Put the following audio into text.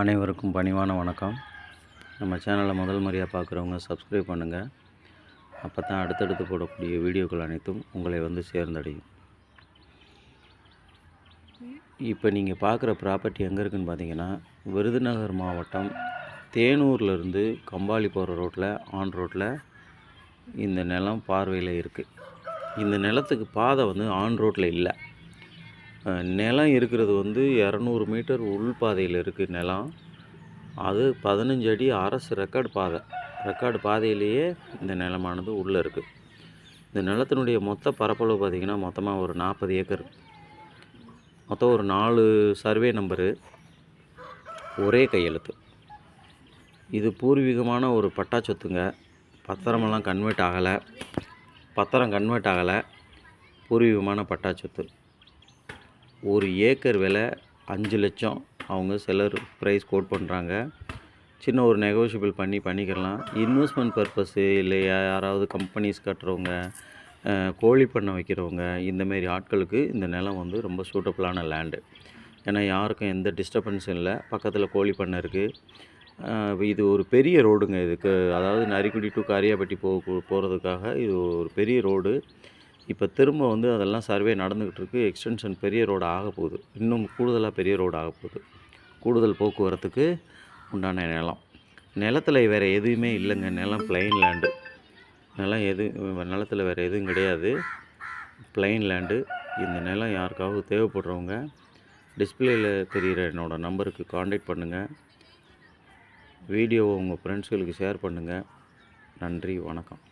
அனைவருக்கும் பணிவான வணக்கம். நம்ம சேனலை முதல் முறையாக பார்க்குறவங்க சப்ஸ்கிரைப் பண்ணுங்கள் அப்போ தான் அடுத்தடுத்து போடக்கூடிய வீடியோக்கள் அனைத்தும் உங்களை வந்து சேர்ந்தடையும். இப்போ நீங்கள் பார்க்குற ப்ராப்பர்ட்டி எங்கே இருக்குதுன்னு பார்த்தீங்கன்னா விருதுநகர் மாவட்டம் தேனூர்லேருந்து கம்பாளி போகிற ரோட்டில் ஆன் ரோட்டில் இந்த நிலம் பார்வையில் இருக்குது இந்த நிலத்துக்கு பாதை வந்து ஆன் ரோட்டில் இல்லை. நிலம் இருக்கிறது வந்து இரநூறு மீட்டர் உள் பாதையில் இருக்குது நிலம். அது பதினஞ்சு அடி அரசு ரெக்கார்டு பாதை. ரெக்கார்டு பாதையிலேயே இந்த நிலமானது உள்ளே இருக்குது இந்த நிலத்தினுடைய மொத்த பரப்பளவு பார்த்திங்கன்னா மொத்தமாக ஒரு நாற்பது ஏக்கர். மொத்தம் ஒரு நாலு சர்வே நம்பரு ஒரே கையெழுத்து. இது பூர்வீகமான ஒரு பட்டா சொத்துங்க. பத்திரமெல்லாம் கன்வெர்ட் ஆகலை. பத்திரம் கன்வெர்ட் ஆகலை. பூர்வீகமான பட்டா சொத்து. ஒரு ஏக்கர் விலை அஞ்சு லட்சம். அவங்க சிலர் ப்ரைஸ் கோட் பண்ணுறாங்க சின்ன ஒரு நெகோஷியபிள் பண்ணி பண்ணிக்கலாம். இன்வெஸ்ட்மெண்ட் பர்பஸ்ஸு இல்லை யாராவது கம்பெனிஸ் கட்டுறவங்க கோழி பண்ணை வைக்கிறவங்க இந்தமாரி ஆட்களுக்கு இந்த நிலம் வந்து ரொம்ப சூட்டபுளான லேண்டு ஏன்னா யாருக்கும் எந்த டிஸ்டர்பன்ஸும் இல்லை. பக்கத்தில் கோழி பண்ணை இருக்குது இது ஒரு பெரிய ரோடுங்க இதுக்கு. அதாவது நரிக்குடி டு காரியாபட்டி போ போகிறதுக்காக இது ஒரு பெரிய ரோடு இப்போ திரும்ப வந்து அதெல்லாம் சர்வே நடந்துக்கிட்டு இருக்குது எக்ஸ்டென்ஷன் பெரிய ரோடு ஆக போகுது. இன்னும் கூடுதலாக பெரிய ரோடு ஆக போகுது. கூடுதல் போக்குவரத்துக்கு உண்டான நிலம். நிலத்தில் வேறு எதுவுமே இல்லைங்க. நிலம் பிளைன் லேண்டு நிலம் எது நிலத்தில் வேறு எதுவும் கிடையாது. பிளைன் லேண்டு இந்த நிலம் யாருக்காவது தேவைப்படுறவங்க டிஸ்பிளேயில் தெரிகிற என்னோடய நம்பருக்கு காண்டாக்ட் பண்ணுங்கள் வீடியோவை உங்கள் ஃப்ரெண்ட்ஸ்களுக்கு ஷேர் பண்ணுங்கள் நன்றி வணக்கம்.